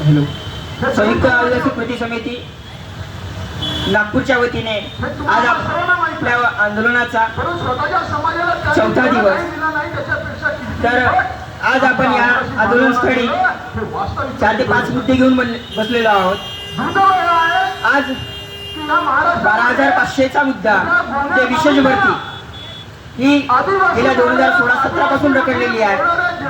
Hello. संयुक्त आदिवासी कृती समिती नागपूरच्या वतीने आज आपल्या आंदोलनाचा चौथा दिवस. तर आज आपण या आंदोलनस्थळी चार ते पाच मुद्दे घेऊन बसलेलो आहोत. आज बारा हजार पाचशेचा मुद्दा ते विशेष भरती ही गेल्या दोन हजार सोळा सतरा पासून रखडलेली आहे.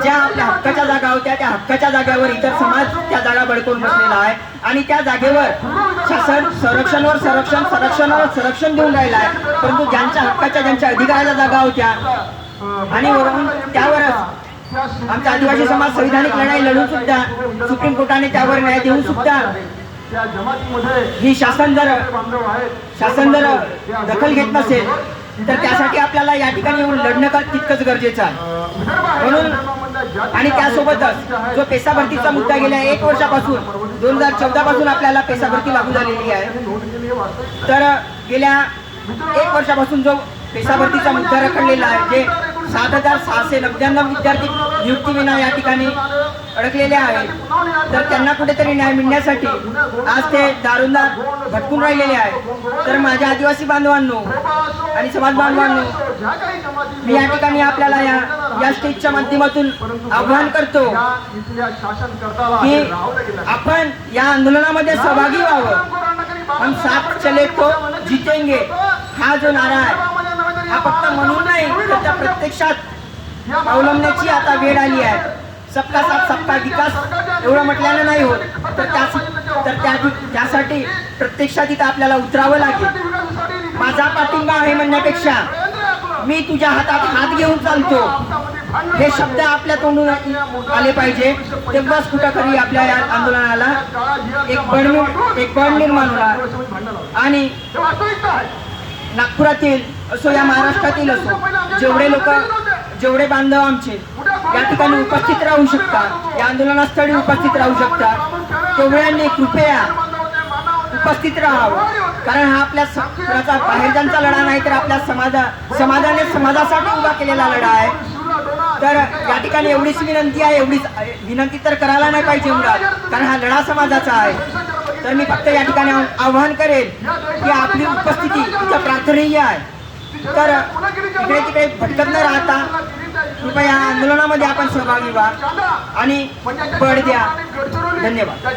ज्या आपल्या हक्काच्या जागा होत्या त्या हक्काच्या जागेवर इतर समाज त्या जागा बळकवून बसलेला आहे. आणि त्या जागेवर शासन संरक्षणवर संरक्षण संरक्षणावर संरक्षण देऊन राहिला आहे. परंतु ज्यांच्या हक्काच्या ज्यांच्या अधिकाराच्या जागा होत्या आणि वरून त्यावरच आमचा आदिवासी समाज संविधानिक लढाई लढून सुद्धा सुप्रीम कोर्टाने त्यावर न्याय देऊन सुद्धा ही शासन जर शासन जर दखल घेत नसेल तर त्यासाठी आपल्याला या ठिकाणी येऊन लढणं का तितकंच गरजेचं आहे. म्हणून आणि त्यासोबतच जो पेसा भरतीचा मुद्दा गेल्या एक वर्षापासून दोन हजार चौदा पासून आपल्याला पेसा भरती लागू झालेली आहे. तर गेल्या एक वर्षापासून जो पेसा भरतीचा मुद्दा रखडलेला आहे जे सात हजार सहाशे नव्याण्णव विद्यार्थी नियुक्तीविना या ठिकाणी अडकलेले आहेत. तर त्यांना कुठेतरी न्याय मिळण्यासाठी आज ते दारुंदार भटकून राहिलेले आहेत. तर माझ्या आदिवासी बांधवांनो आणि समाज बांधवांनो मी या ठिकाणी आपल्याला या या स्टेजच्या माध्यमातून आव्हान करतो की आपण या आंदोलनामध्ये सहभागी व्हावं. हम साथ चले तो जितेंगे. हा जो नारा आहे हा फक्त म्हणून नाही तर त्या प्रत्यक्षात अवलंबण्याची आता वेळ आली आहे. सबका साथ सबका विकास. एवढं म्हटल्यानं नाही होत. तर त्या तर त्या त्यासाठी प्रत्यक्षात तिथं आपल्याला उतरावं लागेल. माझा पाठिंबा आहे म्हणण्यापेक्षा मी तुझ्या हातात हात घेऊन चालतो. हे शब्द आपल्या तोंडून आले पाहिजे. तेव्हाच कुठंतरी आपल्या या आंदोलनाला एक बळ एक बळ निर्माण होणार. आणि नागपुरातील असो या महाराष्ट्रातील असो जेवढे लोक जेवढे बांधव आमचे या ठिकाणी उपस्थित राहू शकतात. या आंदोलनास्थळी उपस्थित राहू शकतात. तेवढ्यांनी कृपया उपस्थित राहावं. कारण हा आपल्या स- कुणाचा बाहेरच्यांचा लढा नाही तर आपल्या समाजा समाजाने समाजासाठी उभा केलेला लढा आहे. तर या ठिकाणी एवढीच विनंती आहे एवढीच विनंती तर करायला नाही पाहिजे मुळात कारण हा लढा समाजाचा आहे. तर मी फक्त या ठिकाणी आवाहन आव्हान करेन की आपली उपस्थिती इथं प्रार्थनीय आहे. तर इकडे तिकडे भटकत न राहता कृपया आंदोलनामध्ये आपण सहभागी व्हा आणि पड द्या. धन्यवाद.